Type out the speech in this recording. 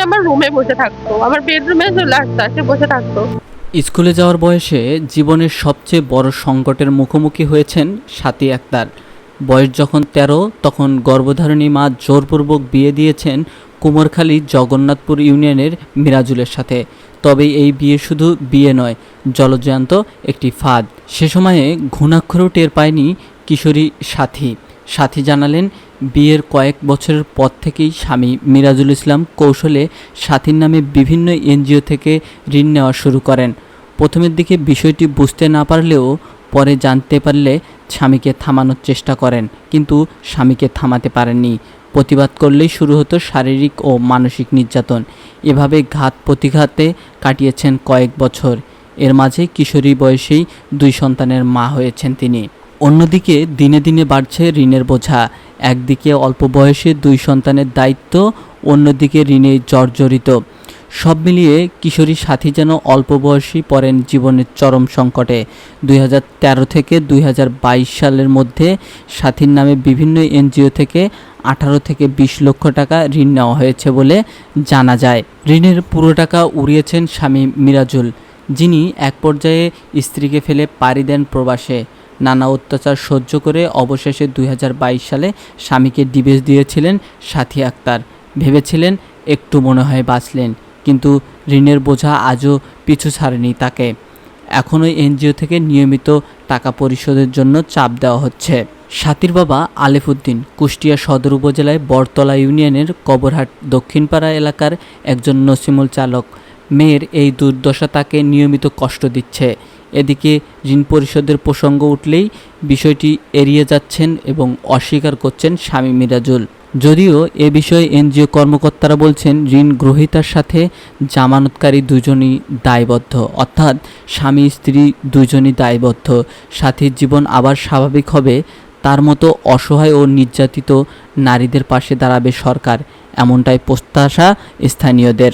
এসে আমার রুমে বসে থাকতো। আমার বেডরুমে এসে বসে থাকতো। স্কুলে যাওয়ার বয়সে জীবনের সবচেয়ে বড় সংকটের মুখোমুখি হয়েছেন সাথী আক্তার। বয়স যখন তেরো, তখন গর্ভধারিণী মা জোরপূর্বক বিয়ে দিয়েছেন কুমোরখালী জগন্নাথপুর ইউনিয়নের মিরাজুলের সাথে। তবে এই বিয়ে শুধু বিয়ে নয়, জলজয়ন্ত একটি ফাঁদ। সে সময়ে ঘুণাক্ষরও টের পায়নি কিশোরী সাথী। সাথী জানালেন, বিয়ের কয়েক বছরের পর থেকেই স্বামী মিরাজুল ইসলাম কৌশলে সাথীর নামে বিভিন্ন এনজিও থেকে ঋণ নেওয়া শুরু করেন। প্রথমের দিকে বিষয়টি বুঝতে না পারলেও পরে জানতে পারলে স্বামীকে থামানোর চেষ্টা করেন, কিন্তু স্বামীকে থামাতে পারেননি। প্রতিবাদ করলেই শুরু হতো শারীরিক ও মানসিক নির্যাতন। এভাবে ঘাত প্রতিঘাতে কাটিয়েছেন কয়েক বছর। এর মাঝে কিশোরী বয়সেই দুই সন্তানের মা হয়েছেন তিনি। অন্যদিকে দিনে দিনে বাড়ছে ঋণের বোঝা। একদিকে অল্প বয়সে দুই সন্তানের দায়িত্ব, অন্যদিকে ঋণে জর্জরিত। সব মিলিয়ে কিশোরী সাথী যেন অল্প বয়সেই পড়েন জীবনের চরম সংকটে। দুই হাজার তেরো থেকে দুই হাজার বাইশ সালের মধ্যে সাথীর নামে বিভিন্ন এনজিও থেকে আঠারো থেকে বিশ লক্ষ টাকা ঋণ নেওয়া হয়েছে বলে জানা যায়। ঋণের পুরো টাকা উড়িয়েছেন স্বামী মিরাজুল, যিনি এক পর্যায়ে স্ত্রীকে ফেলে পাড়ি দেন প্রবাসে। নানা অত্যাচার সহ্য করে অবশেষে দুই হাজার বাইশ সালে স্বামীকে ডিভোর্স দিয়েছিলেন সাথী আক্তার। ভেবেছিলেন একটু মনে হয় বাঁচলেন, কিন্তু ঋণের বোঝা আজও পিছু ছাড়েনি তাকে। এখনও এনজিও থেকে নিয়মিত টাকা পরিশোধের জন্য চাপ দেওয়া হচ্ছে। সাথীর বাবা আলেফ উদ্দিন কুষ্টিয়া সদর উপজেলায় বরতলা ইউনিয়নের কবরহাট দক্ষিণপাড়া এলাকার একজন নসিমুল চালক। মেয়ের এই দুর্দশা তাকে নিয়মিত কষ্ট দিচ্ছে। এদিকে ঋণ পরিশোধের প্রসঙ্গ উঠলেই বিষয়টি এড়িয়ে যাচ্ছেন এবং অস্বীকার করছেন স্বামী মিরাজুল। যদিও এ বিষয়ে এনজিও কর্মকর্তারা বলছেন, ঋণ গ্রহীতার সাথে জামানতকারী দুজনই দায়বদ্ধ। অর্থাৎ স্বামী, স্ত্রী দুজনই দায়বদ্ধ। সাথীর জীবন আবার স্বাভাবিক হবে, তার মতো অসহায় ও নির্যাতিত নারীদের পাশে দাঁড়াবে সরকার, এমনটাই প্রত্যাশা স্থানীয়দের।